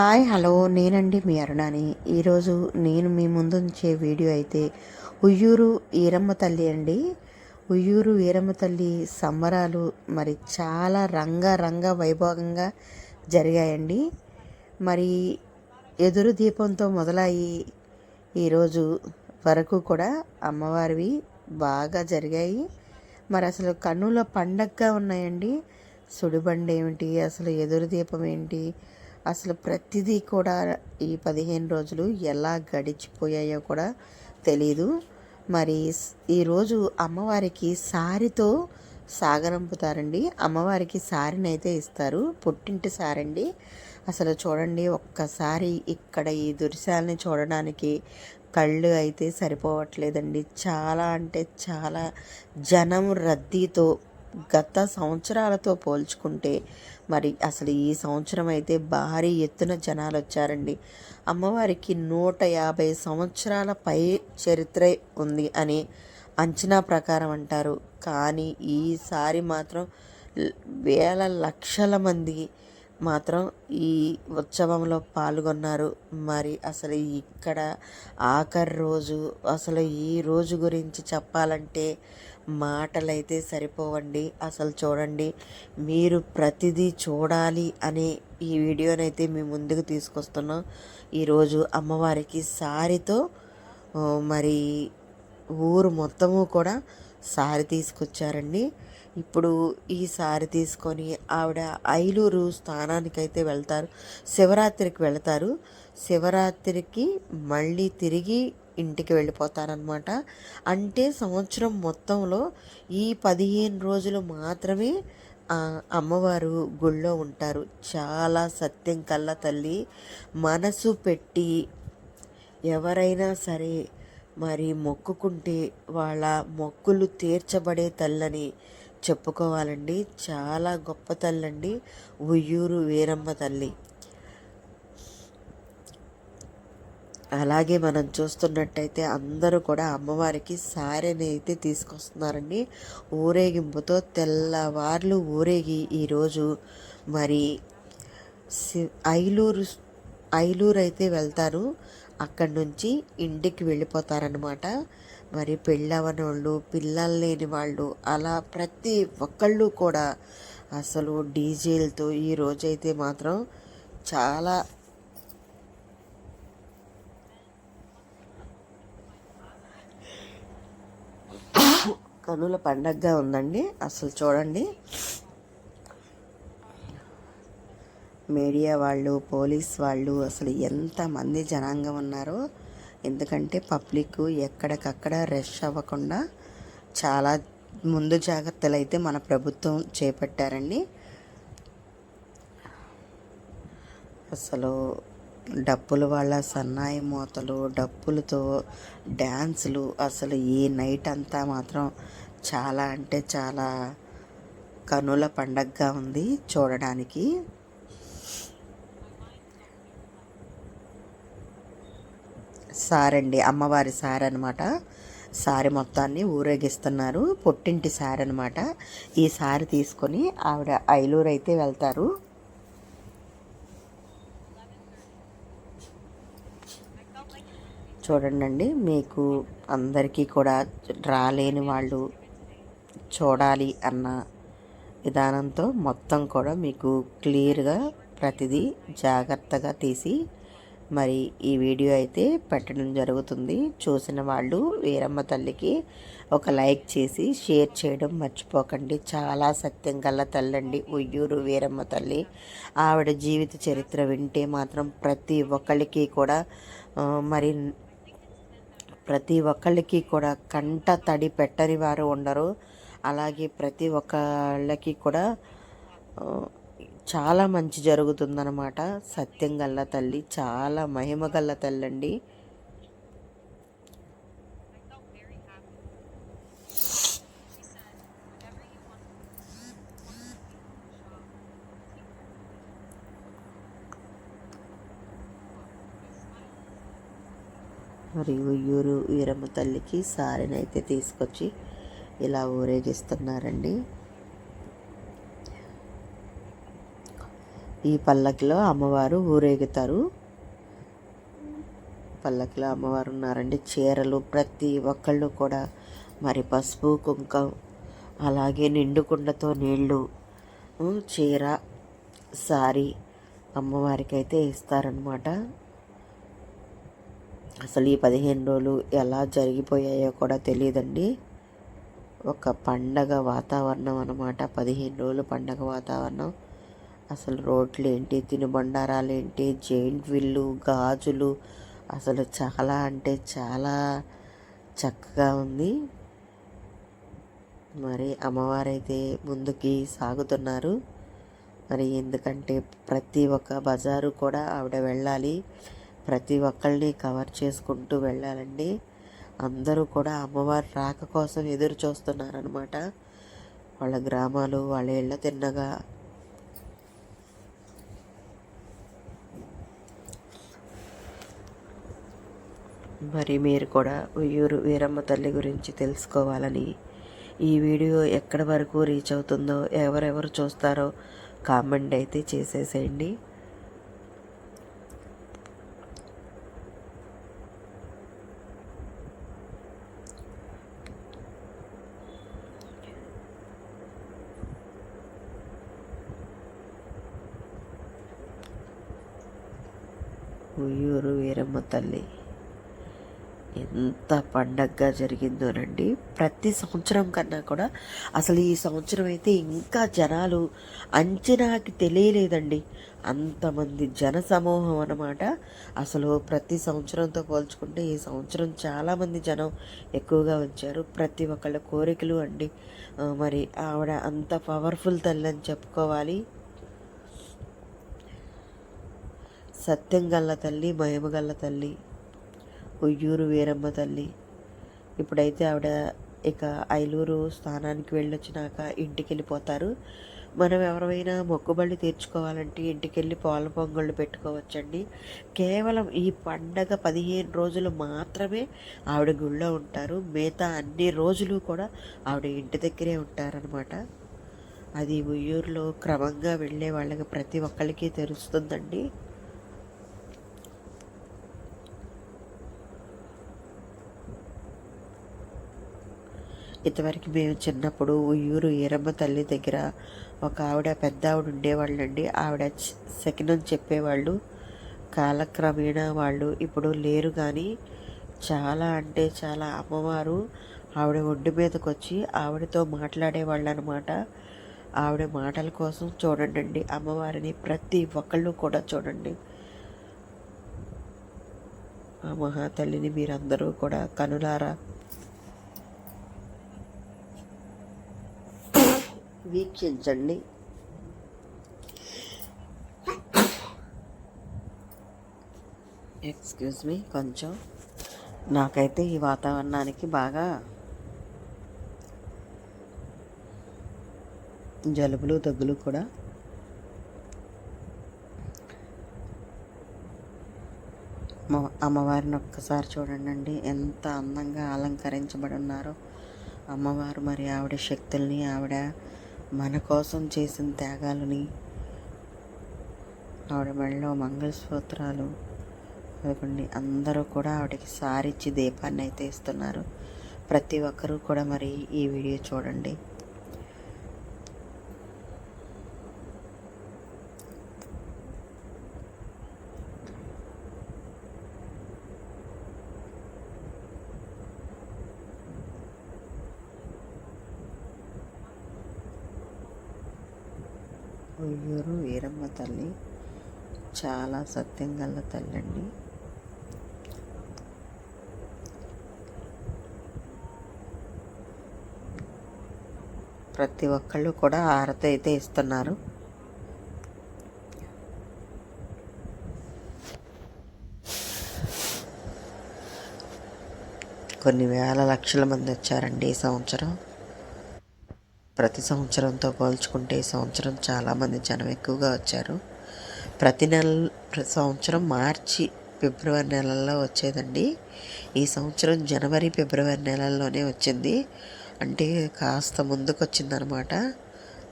Hi hello. నేనండి మీ అరుణాని. ఈరోజు నేను మీ ముందు ఉంచే వీడియో అయితే ఉయ్యూరు ఈరమ్మ తల్లి అండి. ఉయ్యూరు ఈరమ్మ తల్లి సంబరాలు మరి చాలా రంగ వైభవంగా జరిగాయండి. మరి ఎదురు దీపంతో మొదలయ్యి ఈరోజు వరకు కూడా అమ్మవారివి బాగా జరిగాయి. మరి అసలు కన్నుల పండగగా ఉన్నాయండి. సుడిబండి ఏమిటి అసలు ఎదురు దీపం ఏంటి అసలు ప్రతిదీ కూడా ఈ పదిహేను రోజులు ఎలా గడిచిపోయాయో కూడా తెలీదు. మరి ఈరోజు అమ్మవారికి సారితో సాగనంపుతారండి అమ్మవారికి సారిని అయితే ఇస్తారు. పుట్టింటి సారండి. అసలు చూడండి ఒక్కసారి ఇక్కడ ఈ దృశ్యాలని చూడడానికి కళ్ళు అయితే సరిపోవట్లేదండి. చాలా అంటే చాలా జనం రద్దీతో గత సంవత్సరాలతో పోల్చుకుంటే మరి అసలు ఈ సంవత్సరం అయితే భారీ ఎత్తున జనాలు వచ్చారండి. అమ్మవారికి నూట యాభై సంవత్సరాల పై చరిత్ర ఉంది అని అంచనా ప్రకారం అంటారు. కానీ ఈసారి మాత్రం వేల లక్షల మంది మాత్రం ఈ ఉత్సవంలో పాల్గొన్నారు. మరి అసలు ఇక్కడ ఆఖరి రోజు అసలు ఈ రోజు గురించి చెప్పాలంటే మాటలైతే సరిపోవండి. అసలు చూడండి మీరు ప్రతిదీ చూడాలి అనే ఈ వీడియోనైతే మీ ముందుకు తీసుకొస్తున్నాం. ఈరోజు అమ్మవారికి సారితో మరి ఊరు మొత్తము కూడా సారి తీసుకొచ్చారండి. ఇప్పుడు ఈ సారి తీసుకొని ఆవిడ ఐలూరు స్థానానికైతే వెళ్తారు. శివరాత్రికి వెళతారు. శివరాత్రికి మళ్ళీ తిరిగి ఇంటికి వెళ్ళిపోతారనమాట అంటే సంవత్సరం మొత్తంలో ఈ పదిహేను రోజులు మాత్రమే అమ్మవారు గుళ్ళో ఉంటారు. చాలా సత్యం కళ్ళ తల్లి. మనసు పెట్టి ఎవరైనా సరే మరి మొక్కుకుంటే వాళ్ళ మొక్కులు తీర్చబడే తల్లని చెప్పుకోవాలండి. చాలా గొప్ప తల్లండి. ఉయ్యూరు వీరమ్మ తల్లి. అలాగే మనం చూస్తున్నట్టయితే అందరూ కూడా అమ్మవారికి సారెని అయితే తీసుకొస్తున్నారండి. ఊరేగింపుతో తెల్లవార్లు ఊరేగి ఈరోజు మరి ఐలూరు ఐలూరు అయితే వెళ్తారు. అక్కడి నుంచి ఇంటికి వెళ్ళిపోతారనమాట మరి పెళ్ళవని వాళ్ళు పిల్లలు లేని వాళ్ళు అలా ప్రతి ఒక్కళ్ళు కూడా అసలు డీజేలతో ఈ రోజైతే మాత్రం చాలా కనుల పండగగా ఉందండి. అసలు చూడండి. మీడియా వాళ్ళు పోలీస్ వాళ్ళు అసలు ఎంతమంది జనాంగం ఉన్నారో. ఎందుకంటే పబ్లిక్ ఎక్కడికక్కడ రష్ అవ్వకుండా చాలా ముందు జాగ్రత్తలు అయితే మన ప్రభుత్వం చేపట్టారండి. అసలు డప్పుల వాళ్ళ సన్నాయి మూతలు డప్పులతో డ్యాన్సులు. అసలు ఈ నైట్ అంతా మాత్రం చాలా అంటే చాలా కనుల పండగగా ఉంది చూడడానికి. సారండి అమ్మవారి సార్ అనమాట సారి మొత్తాన్ని ఊరేగిస్తున్నారు. పొట్టింటి సార్ అనమాట ఈ సారి తీసుకొని ఆవిడ ఐలూరు అయితే వెళ్తారు. చూడండి మీకు అందరికీ కూడా రాలేని వాళ్ళు చూడాలి అన్న విధానంతో మొత్తం కూడా మీకు క్లియర్గా ప్రతిదీ జాగ్రత్తగా తీసి మరి ఈ వీడియో అయితే పెట్టడం జరుగుతుంది. చూసిన వాళ్ళు వీరమ్మ తల్లికి ఒక లైక్ చేసి షేర్ చేయడం మర్చిపోకండి. చాలా సత్యం గల తల్లండి ఉయ్యూరు వీరమ్మ తల్లి. ఆవిడ జీవిత చరిత్ర వింటే మాత్రం ప్రతి ఒక్కరికి కూడా మరి ప్రతి ఒక్కళ్ళకి కూడా కంట తడి పెట్టని వారు ఉండరు. అలాగే ప్రతి ఒక్కళ్ళకి కూడా చాలా మంచి జరుగుతుందన్నమాట. సత్యం గల్ల తల్లి చాలా మహిమ గల్ల తల్లి అండి మరి ఉయ్యూరు వీరమ్మ తల్లికి సారినైతే తీసుకొచ్చి ఇలా ఊరేగిస్తున్నారండి. ఈ పల్లకిలో అమ్మవారు ఊరేగుతారు. పల్లకిలో అమ్మవారు ఉన్నారండి. చీరలు ప్రతి ఒక్కళ్ళు కూడా మరి పసుపు కుంకం అలాగే నిండుకుండతో నీళ్ళు చీర సారీ అమ్మవారికి అయితే ఇస్తారనమాట అసలు ఈ పదిహేను రోజులు ఎలా జరిగిపోయాయో కూడా తెలియదండి. ఒక పండగ వాతావరణం అన్నమాట. పదిహేను రోజులు పండగ వాతావరణం. అసలు రోడ్లు ఏంటి తినుబండారాలు ఏంటి జైంట్ విల్లు గాజులు అసలు చాలా అంటే చాలా చక్కగా ఉంది. మరి అమ్మవారైతే ముందుకి సాగుతున్నారు. మరి ఎందుకంటే ప్రతి ఒక్క బజారు కూడా ఆవిడ వెళ్ళాలి. ప్రతి ఒక్కళ్ళని కవర్ చేసుకుంటూ వెళ్ళాలండి. అందరూ కూడా అమ్మవారి రాక కోసం ఎదురు చూస్తున్నారనమాట వాళ్ళ గ్రామాలు వాళ్ళ ఇళ్ళ తిన్నగా. మరి మీరు కూడా ఉయ్యూరు వీరమ్మ తల్లి గురించి తెలుసుకోవాలని ఈ వీడియో ఎక్కడి వరకు రీచ్ అవుతుందో ఎవరెవరు చూస్తారో కామెంట్ అయితే చేసేసేయండి. ఉయ్యూరు వీరమ్మ తల్లి. ఎంత పండగగా జరిగిందోనండి. ప్రతి సంవత్సరం కన్నా కూడా అసలు ఈ సంవత్సరం అయితే ఇంకా జనాలు అంచనాకి తెలియలేదండి. అంతమంది జన సమూహం అన్నమాట. అసలు ప్రతి సంవత్సరంతో పోల్చుకుంటే ఈ సంవత్సరం చాలామంది జనం ఎక్కువగా వచ్చారు. ప్రతి ఒక్కళ్ళ కోరికలు అండి. మరి ఆవిడ అంత పవర్ఫుల్ తల్లి అని చెప్పుకోవాలి. సత్యం గల్ల తల్లి మహిమ గల్ల తల్లి ఉయ్యూరు వీరమ్మ తల్లి. ఇప్పుడైతే ఆవిడ ఇక ఐలూరు స్థానానికి వెళ్ళొచ్చినాక ఇంటికి వెళ్ళిపోతారు మనం ఎవరైనా మొక్కుబళ్ళు తీర్చుకోవాలంటే ఇంటికి వెళ్ళి పాల పొంగళ్ళు పెట్టుకోవచ్చండి. కేవలం ఈ పండగ పదిహేను రోజులు మాత్రమే ఆవిడ గుళ్ళో ఉంటారు. మిగతా అన్ని రోజులు కూడా ఆవిడ ఇంటి దగ్గరే ఉంటారనమాట అది ఉయ్యూరులో క్రమంగా వెళ్ళే వాళ్ళకి ప్రతి ఒక్కరికి తెలుస్తుందండి. ఇంతవరకు మేము చిన్నప్పుడు ఉయ్యూరు ఈరమ్మ తల్లి దగ్గర ఒక ఆవిడ పెద్ద ఆవిడ ఉండేవాళ్ళండి. ఆవిడ చ- శకినం చెప్పేవాళ్ళు. కాలక్రమేణా వాళ్ళు ఇప్పుడు లేరు కానీ చాలా అంటే చాలా అమ్మవారు. ఆవిడ ఒడ్డు మీదకి వచ్చి ఆవిడతో మాట్లాడేవాళ్ళు అనమాట ఆవిడ మాటల కోసం చూడండి అమ్మవారిని ప్రతి ఒక్కళ్ళు కూడా చూడండి. ఆ మహాతల్లిని మీరందరూ కూడా కనులారా. వీక్షించండి. ఎక్స్క్యూజ్ మీ కొంచెం. నాకైతే ఈ వాతావరణానికి బాగా జలుబులు దగ్గులు కూడా. అమ్మవారిని ఒక్కసారి చూడండి ఎంత అందంగా అలంకరించబడి ఉన్నారో. అమ్మవారు మరి ఆవిడ శక్తుల్ని ఆవిడ మన కోసం చేసిన త్యాగాలని ఆవిడ మెడలో మంగళసూత్రాలు ఇవ్వండి అందరూ కూడా ఆవిడకి సారిచ్చి దీపాన్ని అయితే ఇస్తున్నారు. ప్రతి ఒక్కరూ కూడా మరి ఈ వీడియో చూడండి. ఊరు వీరమ్మ తల్లి. చాలా సత్యం గల తల్లి అండి ప్రతి ఒక్కళ్ళు కూడా హారతి అయితే ఇస్తున్నారు. కొన్ని వేల లక్షల మంది వచ్చారండి ఈ సంవత్సరం. ప్రతి సంవత్సరంతో పోల్చుకుంటే ఈ సంవత్సరం చాలామంది జనం ఎక్కువగా వచ్చారు. ప్రతి నెల ప్రతి సంవత్సరం మార్చి ఫిబ్రవరి నెలల్లో వచ్చేదండి. ఈ సంవత్సరం జనవరి ఫిబ్రవరి నెలల్లోనే వచ్చింది. అంటే కాస్త ముందుకు వచ్చిందనమాట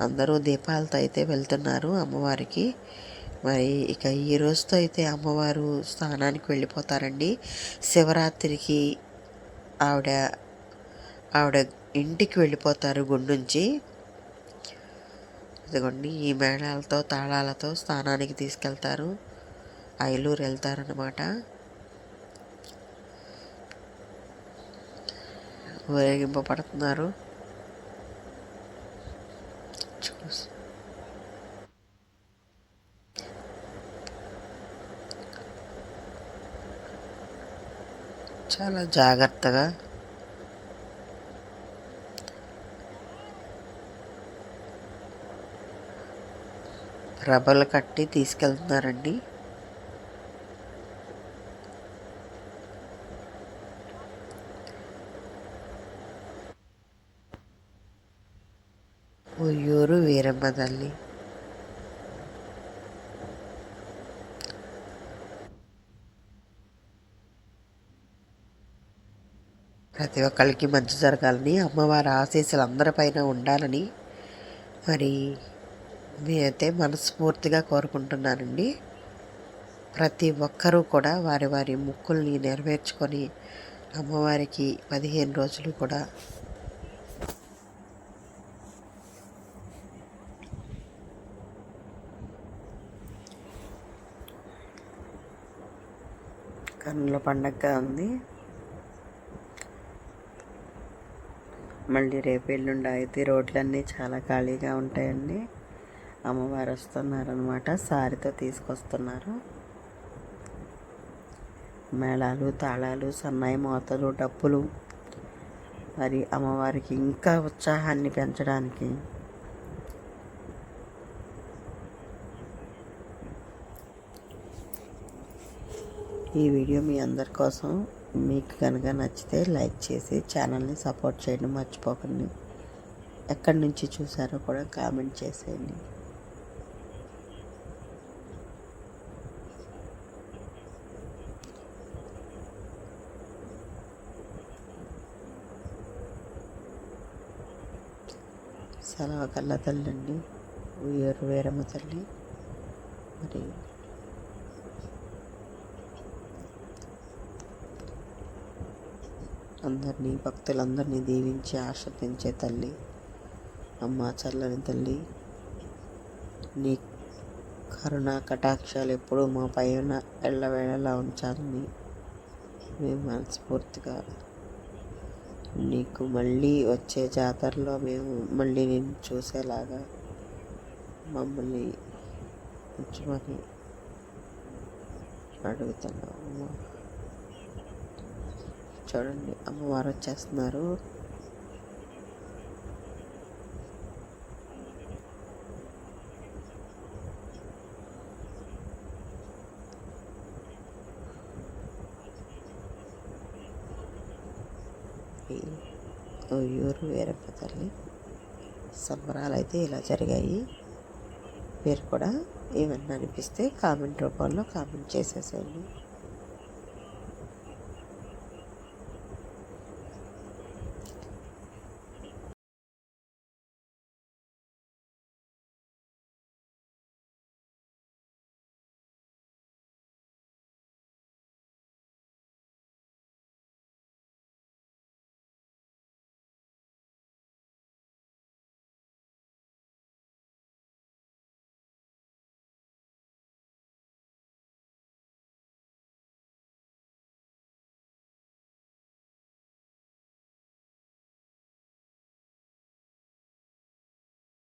అందరూ దీపాలతో అయితే వెళ్తున్నారు అమ్మవారికి. మరి ఇక ఈ రోజుతో అయితే అమ్మవారు స్థానానికి వెళ్ళిపోతారండి. శివరాత్రికి ఆవిడ ఆవిడ ఇంటికి వెళ్ళిపోతారు గుడి నుంచి ఇదిగోండి ఈ మేళాలతో తాళాలతో స్థానానికి తీసుకెళ్తారు. ఐలూరు వెళ్తారనమాట ఊరేగింపబడుతున్నారు చూసి. చాలా జాగ్రత్తగా రబ్బర్లు కట్టి తీసుకెళ్తున్నారండి. ఉయ్యూరు వీరమ్మ తల్లి. ప్రతి ఒక్కరికి మంచి జరగాలని అమ్మవారి ఆశీస్సులు అందరిపైన ఉండాలని మరి నేనైతే మనస్ఫూర్తిగా కోరుకుంటున్నానండి. ప్రతి ఒక్కరూ కూడా వారి వారి ముక్కుల్ని నెరవేర్చుకొని అమ్మవారికి పదిహేను రోజులు కూడా కన్నుల పండగగా ఉంది. మళ్ళీ రేపు ఎల్లుండి అయితే రోడ్లన్నీ చాలా ఖాళీగా ఉంటాయండి. అమ్మవారు వస్తున్నారనమాట సారితో తీసుకొస్తున్నారు. మేళాలు తాళాలు సన్నాయి మోతలు డప్పులు. మరి అమ్మవారికి ఇంకా ఉత్సాహాన్ని పెంచడానికి ఈ వీడియో మీ అందరి కోసం మీకు కనుక నచ్చితే లైక్ చేసి ఛానల్ని సపోర్ట్ చేయడం. మర్చిపోకండి. ఎక్కడి నుంచి చూసారో కూడా కామెంట్ చేసేయండి. సెలవు కళ్ళ తల్లి అండి ఉయ్యూరు వేరమ్మ తల్లి. మరి అందరినీ భక్తులందరినీ దీవించి ఆశ్రదించే తల్లి అమ్మ చల్లని తల్లి. నీ కరుణ కటాక్షాలు ఎప్పుడూ మా పైన ఎళ్ళవేళలా ఉంచాలని మేము మనస్ఫూర్తిగా నీకు మళ్ళీ వచ్చే జాతరలో మేము మళ్ళీ నేను చూసేలాగా మమ్మల్ని ఉంచమని అడుగుతున్నాము. చూడండి అమ్మవారు వచ్చేస్తున్నారు. ఊరు వీరప్ప తల్లి. సంబరాలు అయితే ఇలా జరిగాయి. మీరు కూడా ఏమన్నా అనిపిస్తే కామెంట్ రూపంలో కామెంట్ చేసేసేయండి.